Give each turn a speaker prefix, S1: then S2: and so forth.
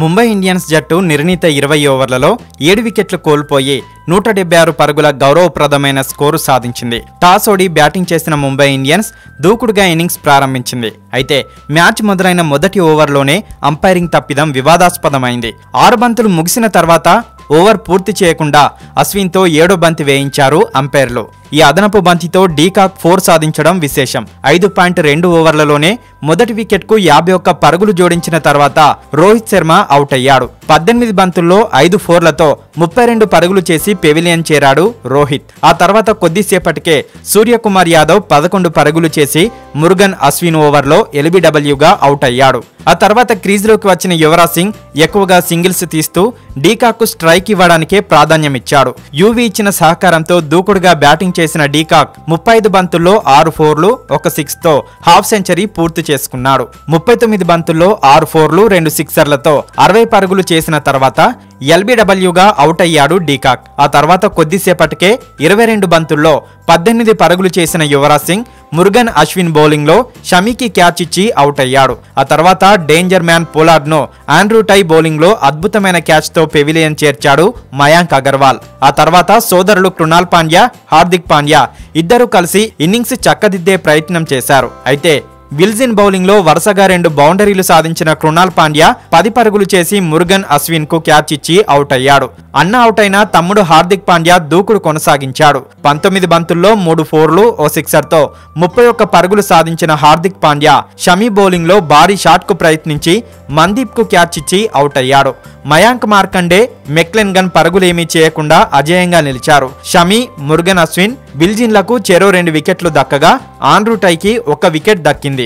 S1: Mumbai Indians జట్టు నిర్ణీత ఇరవై ఓవర్లలో ఏడు వికెట్లు కోల్పోయి నూట డెబ్బై ఆరు పరుగుల గౌరవప్రదమైన స్కోరు సాధించింది. టాస్ ఓడి బ్యాటింగ్ చేసిన ముంబై ఇండియన్స్ దూకుడుగా ఇన్నింగ్స్ ప్రారంభించింది. అయితే మ్యాచ్ మొదలైన మొదటి ఓవర్లోనే అంపైరింగ్ తప్పిదం వివాదాస్పదమైంది. ఆరు బంతులు ముగిసిన తర్వాత ఓవర్ పూర్తి చేయకుండా అశ్విన్తో ఏడో బంతి వేయించారు అంపైర్లు. ఈ అదనపు బంతితో డీకాక్ ఫోర్ సాధించడం విశేషం. ఐదు పాయింట్ రెండు ఓవర్లలోనే మొదటి వికెట్కు యాభై ఒక్క పరుగులు జోడించిన తర్వాత రోహిత్ శర్మ అవుట్ అయ్యాడు పద్దెనిమిది బంతుల్లో ఐదు ఫోర్లతో ముప్పై రెండు పరుగులు చేసి పెవిలియన్ చేరాడు రోహిత్. ఆ తర్వాత కొద్దిసేపటికే సూర్యకుమార్ యాదవ్ పదకొండు పరుగులు చేసి మురుగన్ అశ్విన్ ఓవర్లో ఎల్బిడబ్ల్యూగా అవుట్ అయ్యాడు ఆ తర్వాత క్రీజ్లోకి వచ్చిన యువరాజ్ సింగ్ ఎక్కువగా సింగిల్స్ తీస్తూ డీకాక్ స్ట్రైక్ ఇవ్వడానికే ప్రాధాన్యమిచ్చాడు. యువీ ఇచ్చిన సహకారంతో దూకుడుగా బ్యాటింగ్ చేసిన డీకాక్ ముప్పై ఐదు బంతుల్లో ఆరు ఫోర్లు ఒక సిక్స్తో హాఫ్ సెంచరీ పూర్తి చేసుకున్నాడు. ముప్పై తొమ్మిది బంతుల్లో ఆరు ఫోర్లు రెండు సిక్సర్లతో అరవై పరుగులు చేసిన తర్వాత ఎల్బీడబ్ల్యూగా అవుట్ అయ్యాడు డీకాక్. ఆ తర్వాత కొద్దిసేపటికే ఇరవై రెండు బంతుల్లో పద్దెనిమిది పరుగులు చేసిన యువరాజ్ సింగ్ మురుగన్ అశ్విన్ బౌలింగ్లో షమీకి క్యాచ్ ఇచ్చి అవుట్ అయ్యాడు. ఆ తర్వాత డేంజర్ మ్యాన్ పోలార్డ్ను ఆండ్రూ టై బౌలింగ్లో అద్భుతమైన క్యాచ్తో పెవిలియన్ చేర్చాడు మయాంక్ అగర్వాల్. ఆ తర్వాత సోదరులు కృణాల్ పాండ్యా హార్దిక్ పాండ్యా ఇద్దరూ కలిసి ఇన్నింగ్స్ చక్కదిద్దే ప్రయత్నం చేశారు. అయితే విల్జిన్ బౌలింగ్లో వరుసగా రెండు బౌండరీలు సాధించిన కృణాల్ పాండ్యా పది పరుగులు చేసి మురుగన్ అశ్విన్కు క్యాచ్ ఇచ్చి అవుట్ అయ్యాడు అన్న అవుట్ అయిన తమ్ముడు హార్దిక్ పాండ్యా దూకుడు కొనసాగించాడు. పంతొమ్మిది బంతుల్లో మూడు ఫోర్లు ఓ సిక్సర్తో ముప్పై ఒక్క పరుగులు సాధించిన హార్దిక్ పాండ్యా షమీ బౌలింగ్లో భారీ షాట్కు ప్రయత్నించి మందీప్కు క్యాచ్ ఇచ్చి అవుట్ అయ్యాడు మయాంక్ మార్కండే మెక్లెన్ గన్ పరుగులేమీ చేయకుండా అజేయంగా నిలిచారు. షమి మురుగన్ అశ్విన్ బిల్జిన్లకు చెరో రెండు వికెట్లు దక్కగా ఆండ్రూ టైకి ఒక వికెట్ దక్కింది.